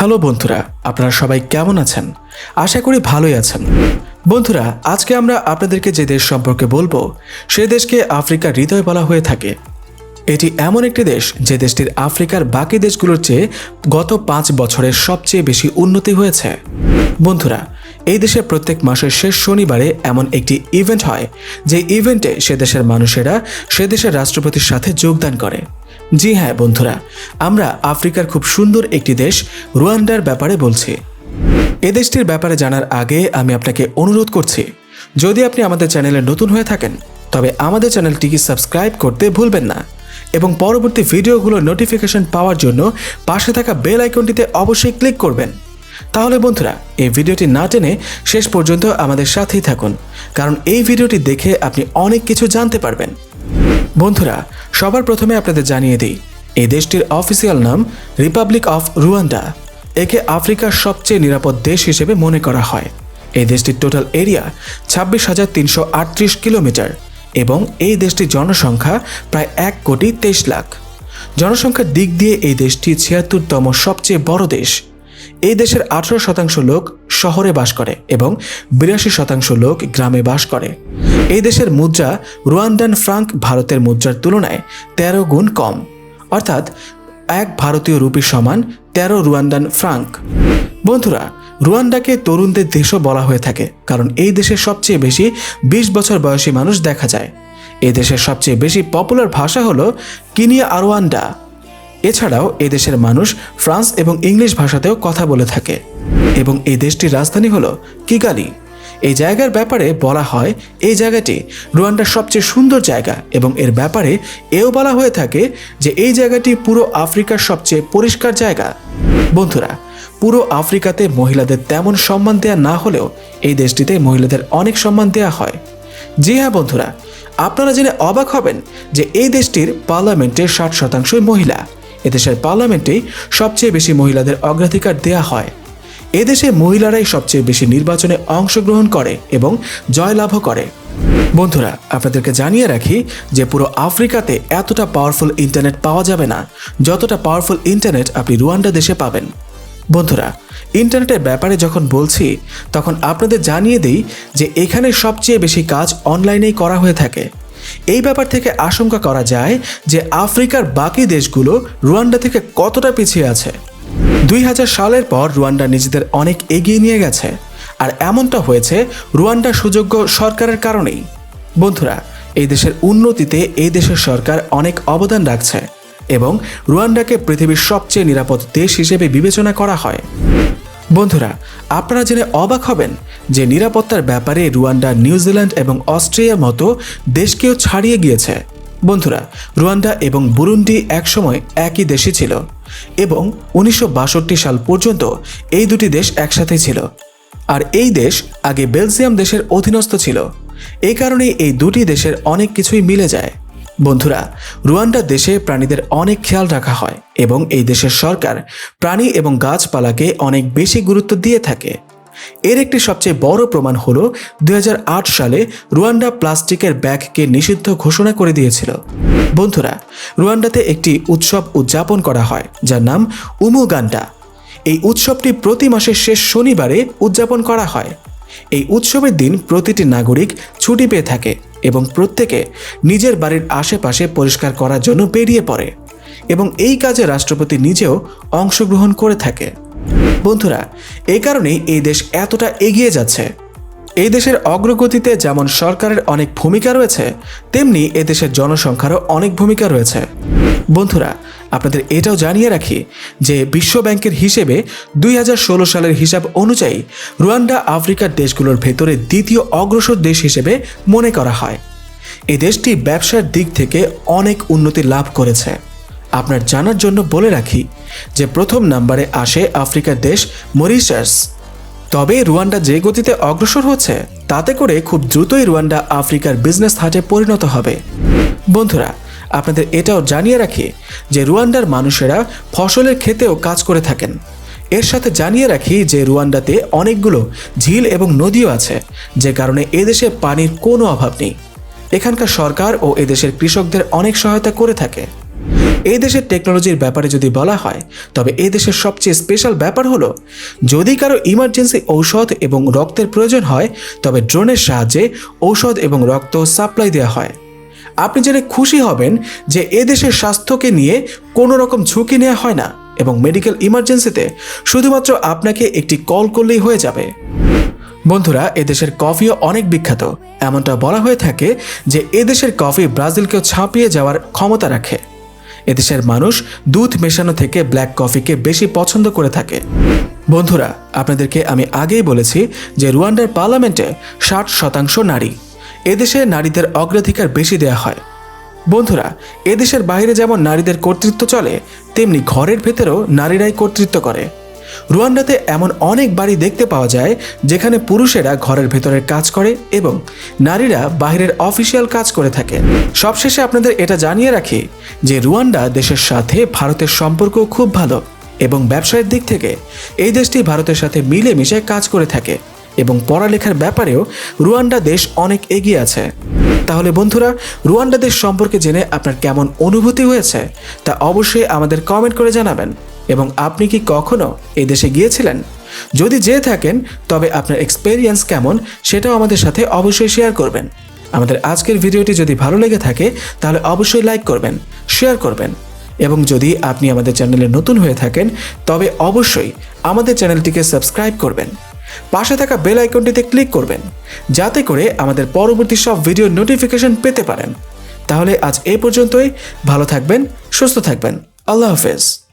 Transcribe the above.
Hello বন্ধুরা, আপনারা সবাই কেমন আছেন? আশা করি ভালোই আছেন। বন্ধুরা, আজকে আমরা আপনাদেরকে যে দেশ সম্পর্কে বলব, সে দেশকে আফ্রিকার হৃদয় বলা হয়ে থাকে। এটি এমন একটি দেশ যে দেশটির আফ্রিকার বাকি দেশগুলোর চেয়ে গত পাঁচ বছরের সবচেয়ে বেশি উন্নতি হয়েছে। বন্ধুরা, এই দেশে প্রত্যেক মাসের শেষ শনিবারে এমন একটি ইভেন্ট হয়, যে ইভেন্টে সে দেশের মানুষেরা সে দেশের রাষ্ট্রপতির সাথে যোগদান করে। জি হ্যাঁ বন্ধুরা, আমরা আফ্রিকার খুব সুন্দর একটি দেশ রুয়ান্ডার ব্যাপারে বলছি। এ দেশটির ব্যাপারে জানার আগে আমি আপনাকে অনুরোধ করছি, যদি আপনি আমাদের চ্যানেলে নতুন হয়ে থাকেন, তবে আমাদের চ্যানেলটিকে সাবস্ক্রাইব করতে ভুলবেন না এবং পরবর্তী ভিডিওগুলোর নোটিফিকেশন পাওয়ার জন্য পাশে থাকা বেল আইকনটিতে অবশ্যই ক্লিক করবেন। তাহলে বন্ধুরা, এই ভিডিওটি না টেনে শেষ পর্যন্ত আমাদের সাথেই থাকুন, কারণ এই ভিডিওটি দেখে আপনি অনেক কিছু জানতে পারবেন। বন্ধুরা, সবার প্রথমে আপনাদের জানিয়ে দিই, এই দেশটির অফিসিয়াল নাম রিপাবলিক অফ রুয়ান্ডা, একে আফ্রিকার সবচেয়ে নিরাপদ দেশ হিসেবে মনে করা হয়। এই দেশটির টোটাল এরিয়া ছাব্বিশ হাজার তিনশো আটত্রিশ কিলোমিটার এবং এই দেশটির জনসংখ্যা প্রায় এক কোটি তেইশ লাখ। জনসংখ্যার দিক দিয়ে এই দেশটি ছিয়াত্তরতম সবচেয়ে বড় দেশ। এই দেশের আঠারো শতাংশ লোক শহরে বাস করে এবং বিরাশি শতাংশ লোক গ্রামে বাস করে। এই দেশের মুদ্রা রুয়ান্ডান ফ্রাঙ্ক ভারতের মুদ্রার তুলনায় তেরো গুণ কম। অর্থাৎ এক ভারতীয় রুপি সমান তেরো রুয়ান্ডান ফ্রাঙ্ক। বন্ধুরা, রুয়ান্ডাকে তরুণদের দেশও বলা হয়ে থাকে, কারণ এই দেশে সবচেয়ে বেশি বিশ বছর বয়সী মানুষ দেখা যায়। এই দেশের সবচেয়ে বেশি পপুলার ভাষা হলো কিনিয়া আরওয়ান্ডা এছাড়াও এই দেশের মানুষ ফ্রান্স এবং ইংলিশ ভাষাতেও কথা বলে থাকে। এবং এই দেশটির রাজধানী হলো কিগালি। এই জায়গার ব্যাপারে বলা হয় এই জায়গাটি রুয়ান্ডার সবচেয়ে সুন্দর জায়গা এবং এর ব্যাপারে এও বলা হয়ে থাকে যে এই জায়গাটি পুরো আফ্রিকার সবচেয়ে পরিষ্কার জায়গা। বন্ধুরা, পুরো আফ্রিকাতে মহিলাদের তেমন সম্মান দেয়া না হলেও এই দেশটিতে মহিলাদের অনেক সম্মান দেয়া হয়। জি হ্যাঁ বন্ধুরা, আপনারা জেনে অবাক হবেন যে এই দেশটির পার্লামেন্টের ষাট শতাংশই মহিলা। এদেশের পার্লামেন্টেই সবচেয়ে বেশি মহিলাদের অগ্রাধিকার দেয়া হয়। এদেশে মহিলারাই সবচেয়ে বেশি নির্বাচনে অংশগ্রহণ করে এবং জয়লাভও করে। বন্ধুরা, আপনাদেরকে জানিয়ে রাখি যে পুরো আফ্রিকাতে এতটা পাওয়ারফুল ইন্টারনেট পাওয়া যাবে না, যতটা পাওয়ারফুল ইন্টারনেট আপনি রুয়ান্ডা দেশে পাবেন। বন্ধুরা ইন্টারনেটের ব্যাপারে যখন বলছি, তখন আপনাদের জানিয়ে দিই যে এখানে সবচেয়ে বেশি কাজ অনলাইনেই করা হয়ে থাকে। এই ব্যাপার থেকে আশঙ্কা করা যায় যে আফ্রিকার বাকি দেশগুলো রুয়ান্ডা থেকে কতটা পিছিয়ে আছে। দুই হাজার সালের পর রুয়ান্ডা নিজেদের অনেক এগিয়ে নিয়ে গেছে, আর এমনটা হয়েছে রুয়ান্ডা সুযোগ্য সরকারের কারণেই। বন্ধুরা, এই দেশের উন্নতিতে এই দেশের সরকার অনেক অবদান রাখছে এবং রুয়ান্ডাকে পৃথিবীর সবচেয়ে নিরাপদ দেশ হিসেবে বিবেচনা করা হয়। বন্ধুরা, আপনারা জেনে অবাক হবেন যে নিরাপত্তার ব্যাপারে রুয়ান্ডা, নিউজিল্যান্ড এবং অস্ট্রেলিয়ার মতো দেশকেও ছাড়িয়ে গিয়েছে। বন্ধুরা, রুয়ান্ডা এবং বুরুন্ডি একসময় একই দেশই ছিল এবং উনিশশো বাষট্টি সাল পর্যন্ত এই দুটি দেশ একসাথে ছিল। আর এই দেশ আগে বেলজিয়াম দেশের অধীনস্থ ছিল। এই কারণেই এই দুটি দেশের অনেক কিছুই মিলে যায়। বন্ধুরা, রুয়ান্ডা দেশে প্রাণীদের অনেক খেয়াল রাখা হয় এবং এই দেশের সরকার প্রাণী এবং গাছপালাকে অনেক বেশি গুরুত্ব দিয়ে থাকে। এর একটি সবচেয়ে বড় প্রমাণ হল দু হাজার আট সালে রুয়ান্ডা প্লাস্টিকের ব্যাগকে নিষিদ্ধ ঘোষণা করে দিয়েছিল। বন্ধুরা, রুয়ান্ডাতে একটি উৎসব উদযাপন করা হয়, যার নাম উমুগান্ডা। এই উৎসবটি প্রতি মাসের শেষ শনিবারে উদযাপন করা হয়। এই উৎসবের দিন প্রতিটি নাগরিক ছুটি পেয়ে থাকে। এবং প্রত্যেকে নিজের বাড়ির আশেপাশে পরিষ্কার করার জন্য বেরিয়ে পড়ে এবং এই কাজে রাষ্ট্রপতি নিজেও অংশগ্রহণ করে থাকে। বন্ধুরা এই কারণেই এই দেশ এতটা এগিয়ে যাচ্ছে। এই দেশের অগ্রগতিতে যেমন সরকারের অনেক ভূমিকা রয়েছে, তেমনি এদেশের দেশের জনসংখ্যারও অনেক ভূমিকা রয়েছে। বন্ধুরা, আপনাদের এটাও জানিয়ে রাখি যে বিশ্ব ব্যাংকের হিসেবে দুই হাজার ষোলো সালের হিসাব অনুযায়ী রুয়ান্ডা আফ্রিকার দেশগুলোর ভেতরে দ্বিতীয় অগ্রসর দেশ হিসেবে মনে করা হয়। এই দেশটি ব্যবসার দিক থেকে অনেক উন্নতি লাভ করেছে। আপনার জানার জন্য বলে রাখি যে প্রথম নাম্বারে আসে আফ্রিকার দেশ মরিশাস। তবে রুয়ান্ডা যে গতিতে অগ্রসর হচ্ছে, তাতে করে খুব দ্রুতই রুয়ান্ডা আফ্রিকার বিজনেস হাটে পরিণত হবে। বন্ধুরা আপনাদের এটাও জানিয়ে রাখি যে রুয়ান্ডার মানুষেরা ফসলের ক্ষেতেও কাজ করে থাকেন। এর সাথে জানিয়ে রাখি যে রুয়ান্ডাতে অনেকগুলো ঝিল এবং নদীও আছে, যে কারণে এদেশে পানির কোনো অভাব নেই। এখানকার সরকার ও এদেশের কৃষকদের অনেক সহায়তা করে থাকে। এই দেশের টেকনোলজির ব্যাপারে যদি বলা হয়, তবে এই দেশের সবচেয়ে স্পেশাল ব্যাপার হলো, যদি কারও ইমার্জেন্সি ঔষধ এবং রক্তের প্রয়োজন হয়, তবে ড্রোনের সাহায্যে ঔষধ এবং রক্ত সাপ্লাই দেওয়া হয়। আপনি জেনে খুশি হবেন যে এ দেশের স্বাস্থ্যকে নিয়ে কোনো রকম ঝুঁকি নেওয়া হয় না এবং মেডিকেল ইমার্জেন্সিতে শুধুমাত্র আপনাকে একটি কল করলেই হয়ে যাবে। বন্ধুরা এদেশের কফিও অনেক বিখ্যাত। এমনটা বলা হয়ে থাকে যে এদেশের কফি ব্রাজিলকেও ছাপিয়ে যাওয়ার ক্ষমতা রাখে। এদেশের মানুষ দুধ মেশানো থেকে ব্ল্যাক কফিকে বেশি পছন্দ করে থাকে। বন্ধুরা, আপনাদেরকে আমি আগেই বলেছি যে রুয়ান্ডার পার্লামেন্টে ষাট শতাংশ নারী। এদেশে নারীদের অগ্রাধিকার বেশি দেওয়া হয়। বন্ধুরা, এদেশের বাইরে যেমন নারীদের কর্তৃত্ব চলে, তেমনি ঘরের ভেতরেও নারীরাই কর্তৃত্ব করে। রুয়ান্ডাতে এমন অনেক বাড়ি দেখতে পাওয়া যায়, যেখানে পুরুষেরা ঘরের ভেতরের কাজ করে এবং নারীরা বাইরের অফিসিয়াল কাজ করে থাকে। সবশেষে আপনাদের এটা জানিয়ে রাখি যে রুয়ান্ডা দেশের সাথে ভারতের সম্পর্ক খুব ভালো এবং ব্যবসায়ের দিক থেকে এই দেশটি ভারতের সাথে মিলেমিশে কাজ করে থাকে। এবং পড়ালেখার ব্যাপারেও রুয়ান্ডা দেশ অনেক এগিয়ে আছে। তাহলে বন্ধুরা, রুয়ান্ডা দেশ সম্পর্কে জেনে আপনার কেমন অনুভূতি হয়েছে তা অবশ্যই আমাদের কমেন্ট করে জানাবেন। এবং আপনি কি কখনো এই দেশে গিয়েছিলেন? যদি যেয়ে থাকেন, তবে আপনার এক্সপেরিয়েন্স কেমন সেটাও আমাদের সাথে অবশ্যই শেয়ার করবেন। আমাদের আজকের ভিডিওটি যদি ভালো লেগে থাকে, তাহলে অবশ্যই লাইক করবেন শেয়ার করবেন। এবং যদি আপনি আমাদের চ্যানেলে নতুন হয়ে থাকেন, তবে অবশ্যই আমাদের চ্যানেলটিকে সাবস্ক্রাইব করবেন। পাশে থাকা বেল আইকনটিতে ক্লিক করবেন, যাতে করে আমাদের পরবর্তী সব ভিডিও নোটিফিকেশন পেতে পারেন। তাহলে আজ এ পর্যন্তই, ভালো থাকবেন, সুস্থ থাকবেন, আল্লাহ হাফেজ।